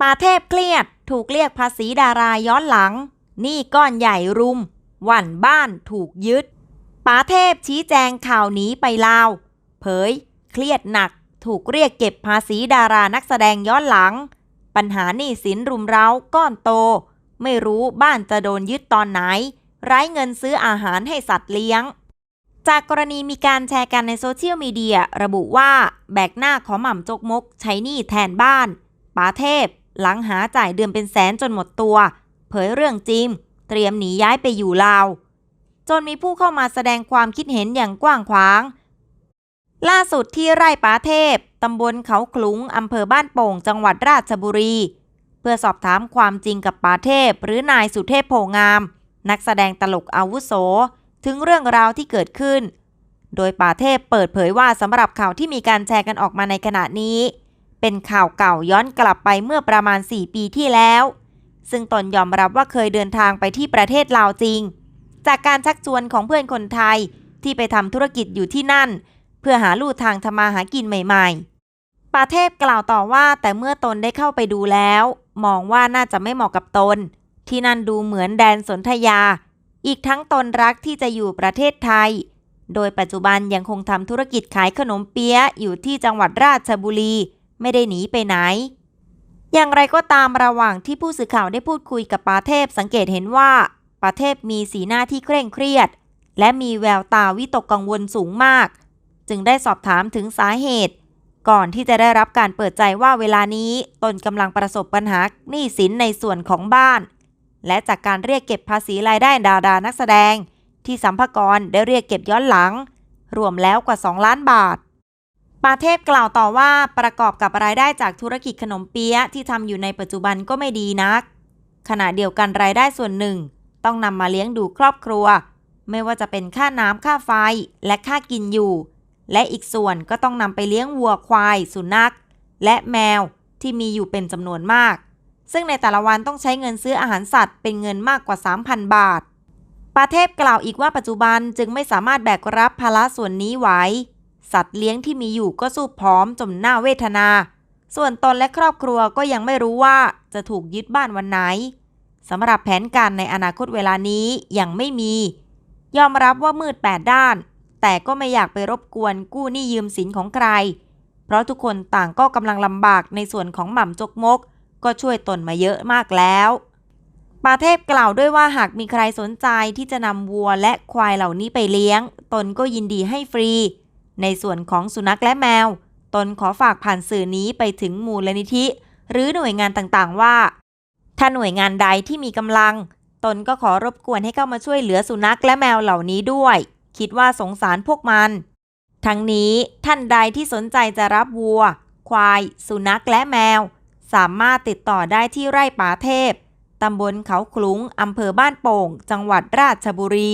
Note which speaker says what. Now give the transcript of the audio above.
Speaker 1: ปาเทพเครียด ถูกเรียกภาษีดาราย้อนหลัง นี้ก้อนใหญ่รุม หวันบ้านถูกยึดปาเทพชี้แจงข่าวหนีไปลาว เผย เครียดหนัก ถูกเรียกเก็บภาษีดารานักแสดงย้อนหลัง ปัญหาหนี้สินรุมเร้าก้อนโต ไม่รู้บ้านจะโดนยึดตอนไหน ไร้เงินซื้ออาหารให้สัตว์เลี้ยงจากกรณีมีการแชร์กันในโซเชียลมีเดีย ระบุว่า แบกหน้าขอหม่ำจกมก ใช้หนี้แทนบ้านป๋าเทพ หลังหาจ่ายเดือนเป็นแสนจนหมดตัว เผยเรื่องจริง เตรียมหนีย้ายไปอยู่ลาว จนมีผู้เข้ามาแสดงความคิดเห็นอย่างกว้างขวาง ล่าสุดที่ไร่ป๋าเทพ ตำบลเขาขลุง อำเภอบ้านโป่ง จังหวัดราชบุรี เพื่อสอบถามความจริงกับป๋าเทพ หรือนายสุเทพโพงาม นักแสดงตลกอาวุโส ถึงเรื่องราวที่เกิดขึ้น โดยป่าเทพเปิดเผยว่าสำหรับข่าวที่มีการแชร์กันออกมาในขณะนี้ เป็นข่าวเก่าย้อนกลับไปเมื่อประมาณ 4 ปีที่แล้ว ซึ่งตนยอมรับว่าเคยเดินทางไปที่ประเทศลาวจริง จากการชักชวนของเพื่อนคนไทยที่ไปทำธุรกิจอยู่ที่นั่น เพื่อหาลู่ทางทำมาหากินใหม่ๆป่าเทพกล่าวต่อว่าแต่เมื่อตนได้เข้าไปดูแล้ว มองว่าน่าจะไม่เหมาะกับตน ที่นั่นดูเหมือนแดนสนธยา อีกทั้งตนรักที่จะอยู่ประเทศไทย โดยปัจจุบันยังคงทำธุรกิจขายขนมเปี๊ยะอยู่ที่จังหวัดราชบุรี ไม่ได้หนีไปไหน อย่างไรก็ตามระหว่างที่ผู้สื่อข่าวได้พูดคุยกับปาเทพสังเกตเห็นว่าปาเทพมีสีหน้าที่เคร่งเครียด และมีแววตาวิตกกังวลสูงมาก จึงได้สอบถามถึงสาเหตุ ก่อนที่จะได้รับการเปิดใจว่าเวลานี้ตนกำลังประสบปัญหาหนี้สินในส่วนของบ้าน และจากการเรียกเก็บภาษีรายได้ดารานักแสดง ที่สัมภากรได้เรียกเก็บย้อนหลัง รวมแล้วกว่า 2 ล้านบาท ปาเทพกล่าวต่อว่าประกอบกับรายได้จากธุรกิจขนมเปี๊ยะที่ทำอยู่ในปัจจุบันก็ไม่ดีนัก ขณะเดียวกันรายได้ส่วนหนึ่ง ต้องนำมาเลี้ยงดูครอบครัว ไม่ว่าจะเป็นค่าน้ำค่าไฟและค่ากินอยู่ และอีกส่วนก็ต้องนำไปเลี้ยงวัวควาย สุนัข และแมวที่มีอยู่เป็นจำนวนมาก ซึ่งในแต่ละวันต้องใช้เงินซื้ออาหารสัตว์เป็นเงินมากกว่า 3,000 บาทปาเทพกล่าวอีกว่าปัจจุบันจึงไม่สามารถแบกรับภาระส่วนนี้ไหว สัตว์เลี้ยงที่มีอยู่ก็สู้พร้อมจนหน้าเวทนา ส่วนตนและครอบครัวก็ยังไม่รู้ว่าจะถูกยึดบ้านวันไหนสำหรับแผนการในอนาคตเวลานี้ยังไม่มี ยอมรับว่ามืดแปดด้าน แต่ก็ไม่อยากไปรบกวนกู้หนี้ยืมสินของใคร เพราะทุกคนต่างก็กำลังลำบากในส่วนของหม่ำจกมก ก็ช่วยตนมาเยอะมากแล้วปาเทพกล่าวด้วยว่าหากมีใครสนใจที่จะนำวัวและควายเหล่านี้ไปเลี้ยง ตนก็ยินดีให้ฟรี ในส่วนของสุนัขและแมว ตนขอฝากผ่านสื่อนี้ไปถึงมูลนิธิ หรือหน่วยงานต่างๆ ว่า ถ้าหน่วยงานใดที่มีกำลัง ตนก็ขอรบกวนให้เข้ามาช่วยเหลือสุนัขและแมวเหล่านี้ด้วย คิดว่าสงสารพวกมัน ทั้งนี้ท่านใดที่สนใจจะรับวัว ควาย สุนัขและแมว สามารถติดต่อได้ที่ไร่ป่าเทพตำบลเขาขลุงอำเภอบ้านโป่ง จังหวัดราชบุรี